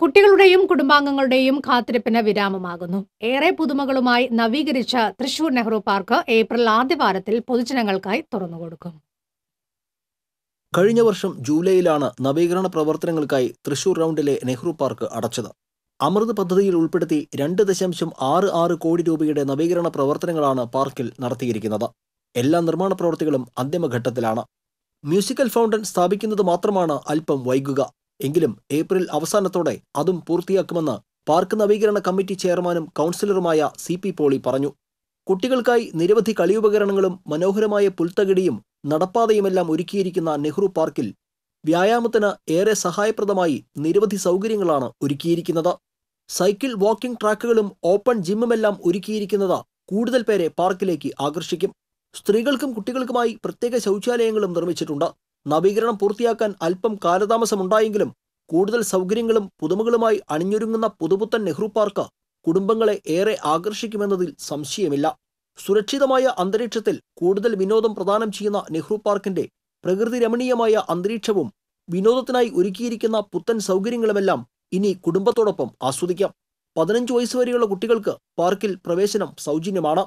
കുട്ടികളുടെയും കുടുംബാംഗങ്ങളുടെയും കാത്തിരിപ്പിന് വിരാമമാകുന്നു. ഏറെ പുതുമകളുമായി നവീകരിച്ച തൃശൂർ നെഹ്റു പാർക്ക് ഏപ്രിൽ ആദ്യവാരത്തിൽ പൊതുജനങ്ങൾക്കായി തുറന്നുകൊടുക്കും കഴിഞ്ഞ വർഷം ജൂലൈയിലാണ് നവീകരണ പ്രവർത്തനങ്ങൾക്കായി തൃശൂർ റൗണ്ടിലെ നെഹ്റു പാർക്ക് അടച്ചത്. അമൃത് പദ്ധതിയിൽ ഉൾപ്പെടുത്തി രണ്ട് ദശാംശം ആറ് ആറ് കോടി രൂപയുടെ നവീകരണ പ്രവർത്തനങ്ങളാണ് പാർക്കിൽ നടത്തിയിരിക്കുന്നത്. എല്ലാ നിർമ്മാണ പ്രവൃത്തികളും അന്തിമഘട്ടത്തിലാണ്. മ്യൂസിക്കൽ ഫൗണ്ടൻ സ്ഥാപിക്കുന്നത് മാത്രമാണ് അല്പം വൈകുക. എങ്കിലും ഏപ്രിൽ അവസാനത്തോടെ അതും പൂർത്തിയാക്കുമെന്ന് പാർക്ക് നവീകരണ കമ്മിറ്റി ചെയർമാനും കൗൺസിലറുമായ സി പി പോളി പറഞ്ഞു. കുട്ടികൾക്കായി നിരവധി കളിയുപകരണങ്ങളും മനോഹരമായ പുൽത്തകിടിയും നടപ്പാതയുമെല്ലാം ഒരുക്കിയിരിക്കുന്ന നെഹ്റു പാർക്കിൽ വ്യായാമത്തിന് ഏറെ സഹായപ്രദമായി നിരവധി സൗകര്യങ്ങളാണ് ഒരുക്കിയിരിക്കുന്നത്. സൈക്കിൾ വാക്കിംഗ് ട്രാക്കുകളും ഓപ്പൺ ജിമ്മുമെല്ലാം ഒരുക്കിയിരിക്കുന്നത് കൂടുതൽ പേരെ പാർക്കിലേക്ക് ആകർഷിക്കും. സ്ത്രീകൾക്കും കുട്ടികൾക്കുമായി പ്രത്യേക ശൗചാലയങ്ങളും നിർമ്മിച്ചിട്ടുണ്ട്. നവീകരണം പൂർത്തിയാക്കാൻ അല്പം കാലതാമസമുണ്ടായെങ്കിലും കൂടുതൽ സൗകര്യങ്ങളും പുതുമകളുമായി അണിഞ്ഞൊരുങ്ങുന്ന പുതുപുത്തൻ നെഹ്റു പാർക്ക് കുടുംബങ്ങളെ ഏറെ ആകർഷിക്കുമെന്നതിൽ സംശയമില്ല. സുരക്ഷിതമായ അന്തരീക്ഷത്തിൽ കൂടുതൽ വിനോദം പ്രദാനം ചെയ്യുന്ന നെഹ്റു പാർക്കിന്റെ പ്രകൃതി രമണീയമായ അന്തരീക്ഷവും വിനോദത്തിനായി ഒരുക്കിയിരിക്കുന്ന പുത്തൻ സൗകര്യങ്ങളുമെല്ലാം ഇനി കുടുംബത്തോടൊപ്പം ആസ്വദിക്കാം. പതിനഞ്ച് വയസ്സ് വരെയുള്ള കുട്ടികൾക്ക് പാർക്കിൽ പ്രവേശനം സൗജന്യമാണ്.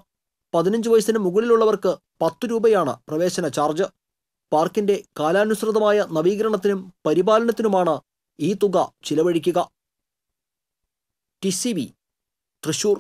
പതിനഞ്ച് വയസ്സിന് മുകളിലുള്ളവർക്ക് പത്ത് രൂപയാണ് പ്രവേശന ചാർജ്. പാർക്കിന്റെ കാലാനുസൃതമായ നവീകരണത്തിനും പരിപാലനത്തിനുമാണ് ഈ തുക ചിലവഴിക്കുക ടി സി ബി തൃശൂർ